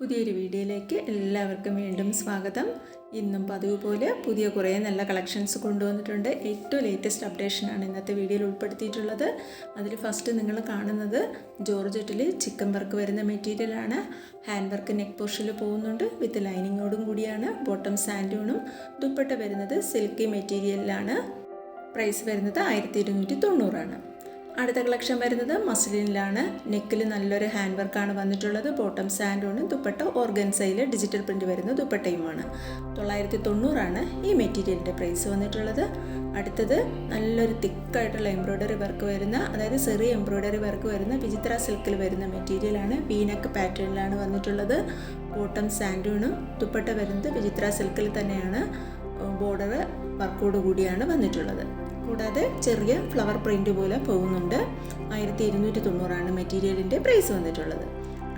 പുതിയൊരു വീഡിയോയിലേക്ക് എല്ലാവർക്കും വീണ്ടും സ്വാഗതം. ഇന്നും പതിവ് പോലെ പുതിയ കുറേ നല്ല കളക്ഷൻസ് കൊണ്ടുവന്നിട്ടുണ്ട്. ഏറ്റവും ലേറ്റസ്റ്റ് അപ്ഡേഷനാണ് ഇന്നത്തെ വീഡിയോയിൽ ഉൾപ്പെടുത്തിയിട്ടുള്ളത്. അതിൽ ഫസ്റ്റ് നിങ്ങൾ കാണുന്നത് ജോർജറ്റിൽ ചിക്കൻ വർക്ക് വരുന്ന മെറ്റീരിയലാണ് ഹാൻഡ് വർക്ക് നെക്ക് പോർഷനിൽ പോകുന്നുണ്ട്. വിത്ത് ലൈനിങ്ങോടും കൂടിയാണ്. ബോട്ടം സാൻഡൂണും ദുപ്പട്ട വരുന്നത് സിൽക്കി മെറ്റീരിയലിലാണ് പ്രൈസ് വരുന്നത് ആയിരത്തി ഇരുന്നൂറ്റി തൊണ്ണൂറാണ് അടുത്ത കളക്ഷൻ വരുന്നത് മസ്ലിനിലാണ്. നെക്കിൽ നല്ലൊരു ഹാൻഡ് വർക്കാണ് വന്നിട്ടുള്ളത്. ബോട്ടം സാൻഡോണും ദുപ്പട്ട ഓർഗൻസയിൽ ഡിജിറ്റൽ പ്രിന്റ് വരുന്ന ദുപ്പട്ടയുമാണ്. തൊള്ളായിരത്തി തൊണ്ണൂറാണ് ഈ മെറ്റീരിയലിന്റെ പ്രൈസ് വന്നിട്ടുള്ളത്. അടുത്തത് നല്ലൊരു തിക്കായിട്ടുള്ള എംബ്രോയ്ഡറി വർക്ക് വരുന്ന അതായത് ചെറിയ എംബ്രോയ്ഡറി വർക്ക് വരുന്ന വിചിത്ര സിൽക്കിൽ വരുന്ന മെറ്റീരിയലാണ്. വീനക്ക് പാറ്റേണിലാണ് വന്നിട്ടുള്ളത്. ബോട്ടം സാൻഡോണും ദുപ്പട്ട വരുന്നത് വിചിത്ര സിൽക്കിൽ തന്നെയാണ്. ബോർഡർ വർക്കോട് കൂടിയാണ് വന്നിട്ടുള്ളത്. കൂടാതെ ചെറിയ ഫ്ലവർ പ്രിന്റ് പോലെ പോകുന്നുണ്ട്. ആയിരത്തി ഇരുന്നൂറ്റി തൊണ്ണൂറാണ് മെറ്റീരിയലിന്റെ പ്രൈസ് വന്നിട്ടുള്ളത്.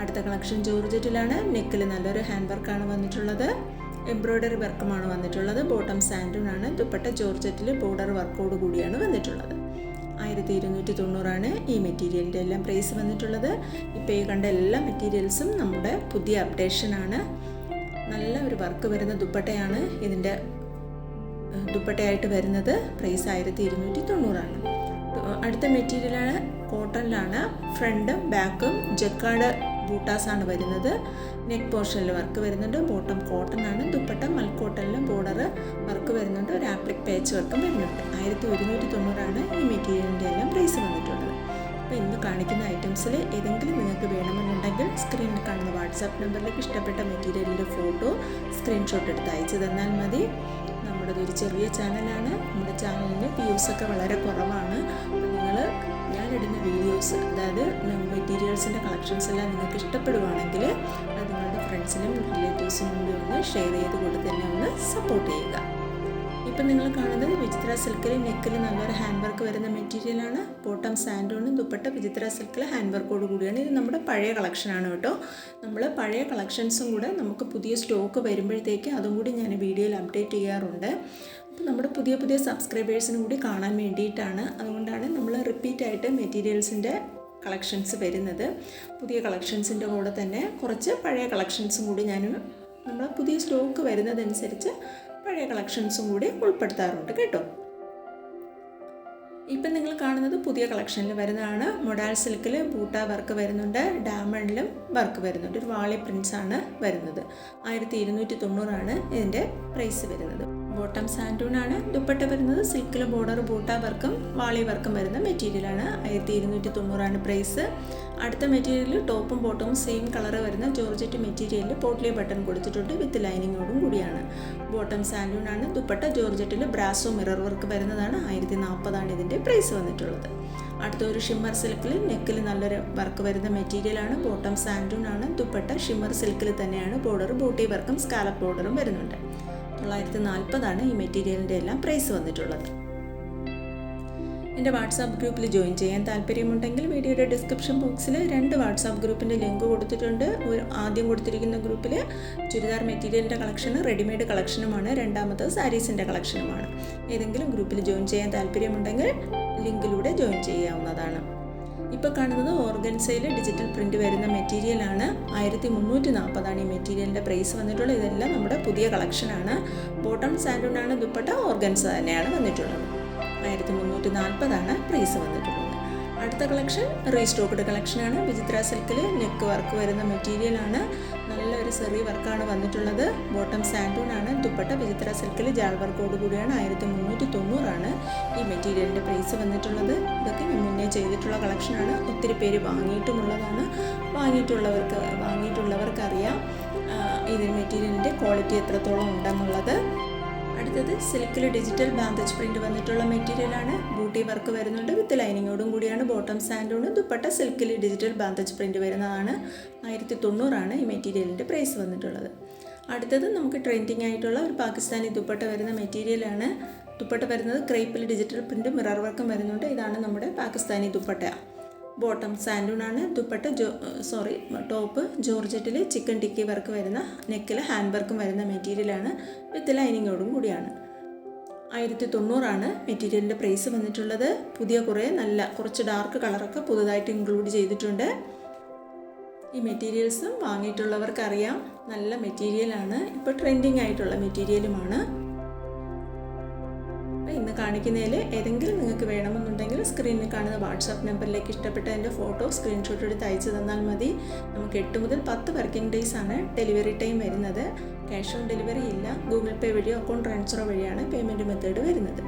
അടുത്ത കളക്ഷൻ ജോർജറ്റിലാണ്. നെക്കിൽ നല്ലൊരു ഹാൻഡ് വർക്കാണ് വന്നിട്ടുള്ളത്. എംബ്രോയ്ഡറി വർക്കുമാണ് വന്നിട്ടുള്ളത്. ബോട്ടം സാൻഡൂണാണ് ദുപ്പട്ട ജോർജറ്റിൽ ബോർഡർ വർക്കോട് കൂടിയാണ് വന്നിട്ടുള്ളത്. ആയിരത്തി ഇരുന്നൂറ്റി തൊണ്ണൂറാണ് ഈ മെറ്റീരിയലിന്റെ എല്ലാം പ്രൈസ് വന്നിട്ടുള്ളത്. ഇപ്പോൾ ഈ കണ്ട എല്ലാ മെറ്റീരിയൽസും നമ്മുടെ പുതിയ അപ്ഡേഷനാണ് നല്ല ഒരു വർക്ക് വരുന്ന ദുപ്പട്ടയാണ് ഇതിന്റെ ദുപ്പട്ടയായിട്ട് വരുന്നത് പ്രൈസ് ആയിരത്തി ഇരുന്നൂറ്റി തൊണ്ണൂറാണ് അടുത്ത മെറ്റീരിയലാണ് കോട്ടണിലാണ് ഫ്രണ്ടും ബാക്കും ജക്കാട് ബൂട്ടാസാണ് വരുന്നത്. നെക്ക് പോർഷനിൽ വർക്ക് വരുന്നുണ്ട്. ബോട്ടം കോട്ടൺ ആണ്. ദുപ്പട്ട മൽക്കോട്ടണിലും ബോർഡർ വർക്ക് വരുന്നുണ്ട്. ഒരു ആപ്ലിക് പേച്ച് വർക്കും വരുന്നുണ്ട്. ആയിരത്തി ഒരുന്നൂറ്റി തൊണ്ണൂറാണ് ഈ മെറ്റീരിയലിന്റെ എല്ലാം പ്രൈസ് വന്നിട്ടുള്ളത്. അപ്പോൾ ഇന്ന് കാണിക്കുന്ന ഐറ്റംസിൽ ഏതെങ്കിലും നിങ്ങൾക്ക് വേണമെന്നുണ്ടെങ്കിൽ സ്ക്രീനിൽ കാണുന്ന വാട്സാപ്പ് നമ്പറിലേക്ക് ഇഷ്ടപ്പെട്ട മെറ്റീരിയലിന്റെ ഫോട്ടോ സ്ക്രീൻഷോട്ട് എടുത്ത് അയച്ചു തന്നാൽ മതി. ഒരു ചെറിയ ചാനലാണ്. നമ്മുടെ ചാനലിന് വ്യൂസൊക്കെ വളരെ കുറവാണ്. നിങ്ങൾ ഞാനിടുന്ന വീഡിയോസ് അതായത് മെറ്റീരിയൽസിന്റെ കളക്ഷൻസ് എല്ലാം നിങ്ങൾക്ക് ഇഷ്ടപ്പെടുവാണെങ്കിൽ അത് നിങ്ങളുടെ ഫ്രണ്ട്സിനും റിലേറ്റീവ്സിനും കൂടി ഒന്ന് ഷെയർ ചെയ്ത് കൂടെ തന്നെ ഒന്ന് സപ്പോർട്ട് ചെയ്യുക. ഇപ്പം നിങ്ങൾ കാണുന്നത് വിചിത്ര സിൽക്കിൽ നെക്കിൽ നല്ലൊരു ഹാൻഡ് വർക്ക് വരുന്ന മെറ്റീരിയലാണ് ബോട്ടം സാൻഡോണും ദുപ്പട്ട വിചിത്ര സിൽക്കിൽ ഹാൻഡ് വർക്കോട് കൂടിയാണ്. ഇത് നമ്മുടെ പഴയ കളക്ഷനാണ് കേട്ടോ. നമ്മൾ പഴയ കളക്ഷൻസും കൂടെ നമുക്ക് പുതിയ സ്റ്റോക്ക് വരുമ്പോഴത്തേക്ക് അതും കൂടി ഞാൻ വീഡിയോയിൽ അപ്ഡേറ്റ് ചെയ്യാറുണ്ട്. അപ്പോൾ നമ്മുടെ പുതിയ പുതിയ സബ്സ്ക്രൈബേഴ്സിനും കൂടി കാണാൻ വേണ്ടിയിട്ടാണ്. അതുകൊണ്ടാണ് നമ്മൾ റിപ്പീറ്റ് ആയിട്ട് മെറ്റീരിയൽസിന്റെ കളക്ഷൻസ് വരുന്നത്. പുതിയ കളക്ഷൻസിന്റെ കൂടെ തന്നെ കുറച്ച് പഴയ കളക്ഷൻസും കൂടി ഞാൻ നമ്മൾ പുതിയ സ്റ്റോക്ക് വരുന്നതനുസരിച്ച് പഴയ കളക്ഷൻസും കൂടി ഉൾപ്പെടുത്താറുണ്ട് കേട്ടോ. ഇപ്പം നിങ്ങൾ കാണുന്നത് പുതിയ കളക്ഷനിൽ വരുന്നതാണ്. മൊഡാൽ സിൽക്കിൽ ബൂട്ട വർക്ക് വരുന്നുണ്ട്. ഡാമണ്ടിലും വർക്ക് വരുന്നുണ്ട്. ഒരു വാളി പ്രിൻസ് ആണ് വരുന്നത്. ആയിരത്തി ഇരുന്നൂറ്റി തൊണ്ണൂറാണ് ഇതിന്റെ പ്രൈസ് വരുന്നത്. ബോട്ടം സാൻഡൂൺ ആണ് ദുപ്പട്ട വരുന്നത് സിൽക്കിൽ ബോർഡർ ബൂട്ട വർക്കും വാളി വർക്കും വരുന്ന മെറ്റീരിയലാണ് ആയിരത്തി ഇരുന്നൂറ്റി തൊണ്ണൂറാണ് പ്രൈസ് അടുത്ത മെറ്റീരിയൽ ടോപ്പും ബോട്ടവും സെയിം കളർ വരുന്ന ജോർജറ്റ് മെറ്റീരിയലിൽ പോട്ട്ലി ബട്ടൺ കൊടുത്തിട്ടുണ്ട് വിത്ത് ലൈനിങ്ങോടും കൂടിയാണ്. ബോട്ടം സാൻഡൂൺ ആണ് ദുപ്പട്ട ജോർജറ്റിൽ ബ്രാസോ മിറർ വർക്ക് വരുന്നതാണ്. ആയിരത്തി നാൽപ്പതാണ് ഇതിന്റെ പ്രൈസ് വന്നിട്ടുള്ളത്. അടുത്ത ഒരു ഷിമ്മർ സിൽക്കിൽ നെക്കിൽ നല്ലൊരു വർക്ക് വരുന്ന മെറ്റീരിയലാണ് ബോട്ടം സാൻഡൂൺ ആണ് ദുപ്പട്ട ഷിമ്മർ സിൽക്കിൽ തന്നെയാണ്. ബോർഡർ ബൂട്ടി വർക്കും സ്കാലപ്പ് ബോർഡറും വരുന്നുണ്ട്. തൊള്ളായിരത്തി നാൽപ്പതാണ് ഈ മെറ്റീരിയലിന്റെ എല്ലാം പ്രൈസ് വന്നിട്ടുള്ളത്. എന്റെ വാട്സാപ്പ് ഗ്രൂപ്പിൽ ജോയിൻ ചെയ്യാൻ താല്പര്യമുണ്ടെങ്കിൽ വീഡിയോയുടെ ഡിസ്ക്രിപ്ഷൻ ബോക്സിൽ രണ്ട് വാട്സാപ്പ് ഗ്രൂപ്പിന്റെ ലിങ്ക് കൊടുത്തിട്ടുണ്ട്. ഒരു ആദ്യം കൊടുത്തിരിക്കുന്ന ഗ്രൂപ്പിൽ ചുരിദാർ മെറ്റീരിയലിന്റെ കളക്ഷനും റെഡിമെയ്ഡ് കളക്ഷനുമാണ്. രണ്ടാമത് സാരീസിന്റെ കളക്ഷനുമാണ്. ഏതെങ്കിലും ഗ്രൂപ്പിൽ ജോയിൻ ചെയ്യാൻ താല്പര്യമുണ്ടെങ്കിൽ ലിങ്കിലൂടെ ജോയിൻ ചെയ്യാവുന്നതാണ്. ഇപ്പോൾ കാണുന്നത് ഓർഗൻസയിൽ ഡിജിറ്റൽ പ്രിന്റ് വരുന്ന മെറ്റീരിയലാണ് ആയിരത്തി മുന്നൂറ്റി നാൽപ്പതാണ് ഈ മെറ്റീരിയലിന്റെ പ്രൈസ് വന്നിട്ടുള്ളത്. ഇതെല്ലാം നമ്മുടെ പുതിയ കളക്ഷനാണ് ബോട്ടം സാൻഡൂണാണ് ദുപ്പട്ട ഓർഗൻസ തന്നെയാണ് വന്നിട്ടുള്ളത്. ആയിരത്തി മുന്നൂറ്റി നാൽപ്പതാണ് പ്രൈസ് വന്നിട്ടുള്ളത്. അടുത്ത കളക്ഷൻ റീസ്റ്റോക്ക്ഡ് കളക്ഷനാണ് വിചിത്ര സിൽക്കിൽ നെക്ക് വർക്ക് വരുന്ന മെറ്റീരിയലാണ് നല്ലൊരു സെറി വർക്കാണ് വന്നിട്ടുള്ളത്. ബോട്ടം സാൻഡൂൺ ആണ്. ദുപ്പട്ട വിചിത്ര സിൽക്കിൽ ജാൾ വർക്കോട് കൂടിയാണ്. ആയിരത്തി മുന്നൂറ്റി തൊണ്ണൂറാണ് ഈ മെറ്റീരിയലിന്റെ പ്രൈസ് വന്നിട്ടുള്ളത്. ഇതൊക്കെ ഞാൻ മുന്നേ ചെയ്തിട്ടുള്ള കളക്ഷനാണ് ഒത്തിരി പേര് വാങ്ങിയിട്ടുമുള്ളതാണ്. വാങ്ങിയിട്ടുള്ളവർക്ക് വാങ്ങിയിട്ടുള്ളവർക്കറിയാം ഇതിന് മെറ്റീരിയലിന്റെ ക്വാളിറ്റി എത്രത്തോളം ഉണ്ടെന്നുള്ളത്. അടുത്തത് സിൽക്കിൽ ഡിജിറ്റൽ ബാന്തജ് പ്രിന്റ് വന്നിട്ടുള്ള മെറ്റീരിയലാണ്. ബൂട്ടി വർക്ക് വരുന്നുണ്ട് വിത്ത് ലൈനിങ്ങോടും കൂടിയാണ്. ബോട്ടം സാൻഡോണ് ദുപ്പട്ട സിൽക്കിൽ ഡിജിറ്റൽ ബാന്തജ് പ്രിന്റ് വരുന്നതാണ്. ആയിരത്തി തൊണ്ണൂറാണ് ഈ മെറ്റീരിയലിന്റെ പ്രൈസ് വന്നിട്ടുള്ളത്. അടുത്തത് നമുക്ക് ട്രെൻഡിങ് ആയിട്ടുള്ള ഒരു പാകിസ്ഥാനി ദുപ്പട്ട വരുന്ന മെറ്റീരിയലാണ്. ദുപ്പട്ട വരുന്നത് ക്രേപ്പിൽ ഡിജിറ്റൽ പ്രിന്റ് മിറർ വർക്കും വരുന്നുണ്ട്. ഇതാണ് നമ്മുടെ പാകിസ്ഥാനി ദുപ്പട്ട. ബോട്ടം സാൻഡൂണാണ്. ദുപ്പട്ട ജോ സോറി ടോപ്പ് ജോർജറ്റിൽ ചിക്കൻ ടിക്കി വർക്ക് വരുന്ന നെക്കിൽ ഹാൻഡ് വർക്കും വരുന്ന മെറ്റീരിയലാണ്. വിത്ത് ലൈനിങ്ങോടും കൂടിയാണ്. ആയിരത്തി തൊണ്ണൂറാണ് മെറ്റീരിയലിന്റെ പ്രൈസ് വന്നിട്ടുള്ളത്. പുതിയ കുറേ നല്ല കുറച്ച് ഡാർക്ക് കളറൊക്കെ പുതുതായിട്ട് ഇൻക്ലൂഡ് ചെയ്തിട്ടുണ്ട്. ഈ മെറ്റീരിയൽസും വാങ്ങിയിട്ടുള്ളവർക്കറിയാം. നല്ല മെറ്റീരിയലാണ്. ഇപ്പോൾ ട്രെൻഡിങ് ആയിട്ടുള്ള മെറ്റീരിയലുമാണ്. ഇന്ന് കാണിക്കുന്നതിൽ ഏതെങ്കിലും നിങ്ങൾക്ക് വേണമെന്നുണ്ടെങ്കിൽ സ്ക്രീനിൽ കാണുന്ന വാട്സാപ്പ് നമ്പറിലേക്ക് ഇഷ്ടപ്പെട്ട എന്റെ ഫോട്ടോ സ്ക്രീൻഷോട്ട് എടുത്ത് അയച്ചു തന്നാൽ മതി. നമുക്ക് എട്ട് മുതൽ പത്ത് വർക്കിംഗ് ഡേയ്സ് ആണ് ഡെലിവറി ടൈം വരുന്നത്. ക്യാഷ് ഓൺ ഡെലിവറി ഇല്ല. ഗൂഗിൾ പേ വഴിയോ അക്കൗണ്ട് ട്രാൻസ്ഫറോ വഴിയാണ് പേയ്മെന്റ് മെത്തേഡ് വരുന്നത്.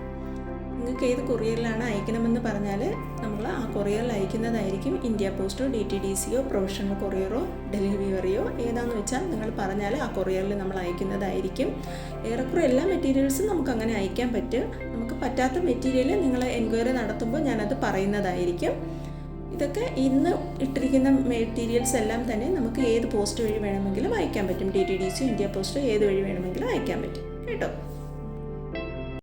നിങ്ങൾക്ക് ഏത് കൊറിയറിലാണ് അയക്കണമെന്ന് പറഞ്ഞാൽ നമ്മൾ ആ കൊറിയറിൽ അയക്കുന്നതായിരിക്കും ഇന്ത്യ പോസ്റ്റോ ഡി ടി ഡി സിയോ പ്രൊഫഷണൽ കൊറിയറോ ഡെലിവറിയോ ഏതാണെന്ന് വെച്ചാൽ നിങ്ങൾ പറഞ്ഞാൽ ആ കൊറിയറിൽ നമ്മൾ അയക്കുന്നതായിരിക്കും. ഏറെക്കുറെ എല്ലാ മെറ്റീരിയൽസും നമുക്ക് അങ്ങനെ അയക്കാൻ പറ്റും. നമുക്ക് പറ്റാത്ത മെറ്റീരിയൽ നിങ്ങൾ എൻക്വയറി നടത്തുമ്പോൾ ഞാനത് പറയുന്നതായിരിക്കും. ഇതൊക്കെ ഇന്ന് ഇട്ടിരിക്കുന്ന മെറ്റീരിയൽസ് എല്ലാം തന്നെ നമുക്ക് ഏത് പോസ്റ്റ് വഴി വേണമെങ്കിലും അയക്കാൻ പറ്റും. D T D C India post ഏത് വഴി വേണമെങ്കിലും അയക്കാൻ പറ്റും. കേട്ടോ?